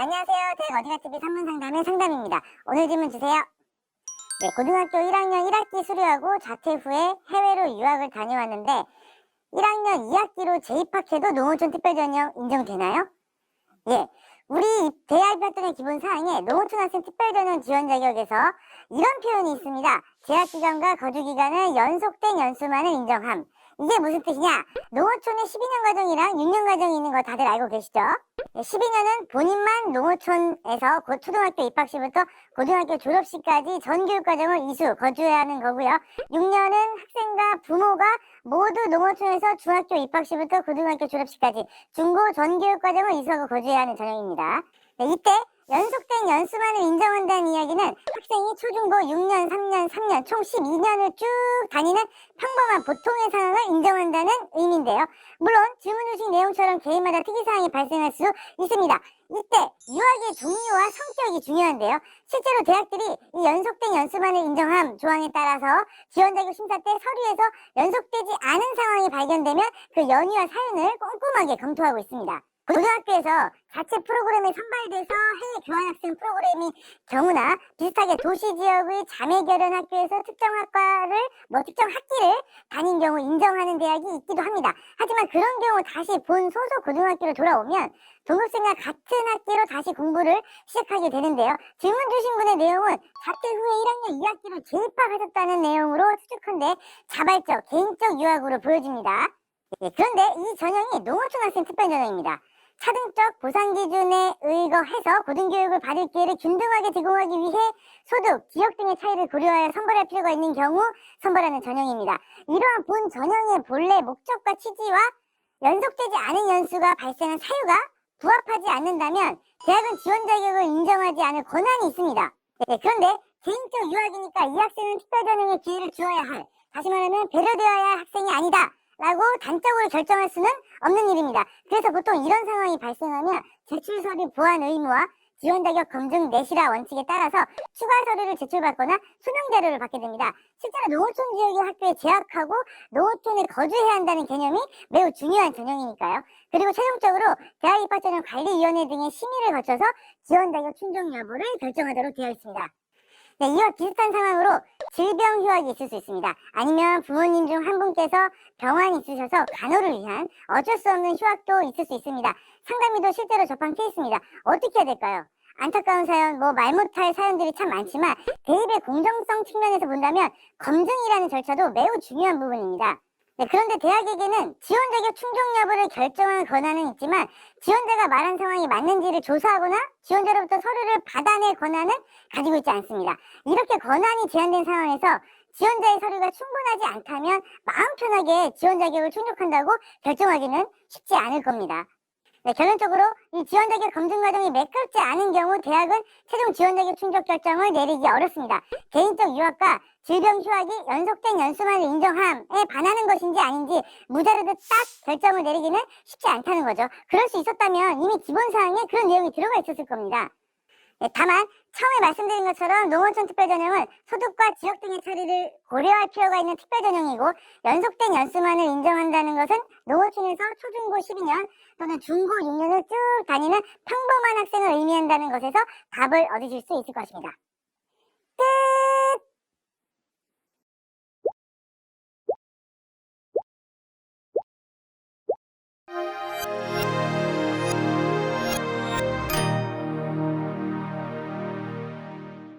네, 안녕하세요. 대어디가TV 산문상담의 상담입니다. 오늘 질문 주세요. 네, 고등학교 1학년 1학기 수료하고 자퇴 후에 해외로 유학을 다녀왔는데 1학년 2학기로 재입학해도 농어촌 특별 전형 인정되나요? 예, 우리 대학 입학전의 기본 사항에 농어촌 학생 특별 전형 지원 자격에서 이런 표현이 있습니다. 재학 기간과 거주 기간은 연속된 연수만을 인정함. 이게 무슨 뜻이냐? 농어촌에 12년 과정이랑 6년 과정이 있는 거 다들 알고 계시죠? 12년은 본인만 농어촌에서 곧 초등학교 입학 시부터 고등학교 졸업 시까지 전 교육 과정을 이수 거주해야 하는 거고요. 6년은 학생과 부모가 모두 농어촌에서 중학교 입학 시부터 고등학교 졸업 시까지 중고 전 교육 과정을 이수하고 거주해야 하는 전형입니다. 네, 이때 연속된 연수만을 인정한다는 이야기는 학생이 초중고 6년, 3년, 3년 총 12년을 쭉 다니는 평범한 보통의 상황을 인정한다는 의미인데요. 물론 질문 주신 내용처럼 개인마다 특이사항이 발생할 수 있습니다. 이때 유학의 종류와 성격이 중요한데요. 실제로 대학들이 이 연속된 연수만을 인정함 조항에 따라서 지원 자격 심사 때 서류에서 연속되지 않은 상황이 발견되면 그 연유와 사연을 꼼꼼하게 검토하고 있습니다. 고등학교에서 자체 프로그램에 선발돼서 해외 교환학생 프로그램이 경우나 비슷하게 도시 지역의 자매 결연 학교에서 특정 학과를 뭐 특정 학기를 다닌 경우 인정하는 대학이 있기도 합니다. 하지만 그런 경우 다시 본 소속 고등학교로 돌아오면 동급생과 같은 학기로 다시 공부를 시작하게 되는데요. 질문 주신 분의 내용은 자퇴 후에 1학년 2학기로 재입학하셨다는 내용으로 추측한데 자발적, 개인적 유학으로 보여집니다. 예, 그런데 이 전형이 농어촌 학생 특별 전형입니다. 차등적 보상 기준에 의거해서 고등교육을 받을 기회를 균등하게 제공하기 위해 소득, 지역 등의 차이를 고려하여 선발할 필요가 있는 경우 선발하는 전형입니다. 이러한 본 전형의 본래 목적과 취지와 연속되지 않은 연수가 발생한 사유가 부합하지 않는다면 대학은 지원 자격을 인정하지 않을 권한이 있습니다. 네, 그런데 개인적 유학이니까 이 학생은 특별 전형의 기회를 주어야 할, 다시 말하면 배려되어야 할 학생이 아니다. 라고 단적으로 결정할 수는 없는 일입니다. 그래서 보통 이런 상황이 발생하면 제출 서류 보완 의무와 지원 자격 검증 내시라 원칙에 따라서 추가 서류를 제출받거나 수명 자료를 받게 됩니다. 실제로 농어촌 지역의 학교에 재학하고 농어촌에 거주해야 한다는 개념이 매우 중요한 전형이니까요. 그리고 최종적으로 대학 입학 전형 관리위원회 등의 심의를 거쳐서 지원 자격 충족 여부를 결정하도록 되어 있습니다. 네, 이와 비슷한 상황으로 질병 휴학이 있을 수 있습니다. 아니면 부모님 중 한 분께서 병환이 있으셔서 간호를 위한 어쩔 수 없는 휴학도 있을 수 있습니다. 상담이도 실제로 접한 케이스입니다. 어떻게 해야 될까요? 안타까운 사연, 뭐 말 못할 사연들이 참 많지만 대입의 공정성 측면에서 본다면 검증이라는 절차도 매우 중요한 부분입니다. 네, 그런데 대학에게는 지원 자격 충족 여부를 결정할 권한은 있지만 지원자가 말한 상황이 맞는지를 조사하거나 지원자로부터 서류를 받아낼 권한은 가지고 있지 않습니다. 이렇게 권한이 제한된 상황에서 지원자의 서류가 충분하지 않다면 마음 편하게 지원 자격을 충족한다고 결정하기는 쉽지 않을 겁니다. 네, 결론적으로 이 지원 자격 검증 과정이 매끄럽지 않은 경우 대학은 최종 지원 자격 충족 결정을 내리기 어렵습니다. 개인적 유학과 질병 휴학이 연속된 연수만을 인정함에 반하는 것인지 아닌지 무자르듯 딱 결정을 내리기는 쉽지 않다는 거죠. 그럴 수 있었다면 이미 기본 사항에 그런 내용이 들어가 있었을 겁니다. 네, 다만 처음에 말씀드린 것처럼 농어촌 특별전형은 소득과 지역 등의 처리를 고려할 필요가 있는 특별전형이고 연속된 연수만을 인정한다는 것은 농어촌에서 초중고 12년 또는 중고 6년을 쭉 다니는 평범한 학생을 의미한다는 것에서 답을 얻으실 수 있을 것입니다.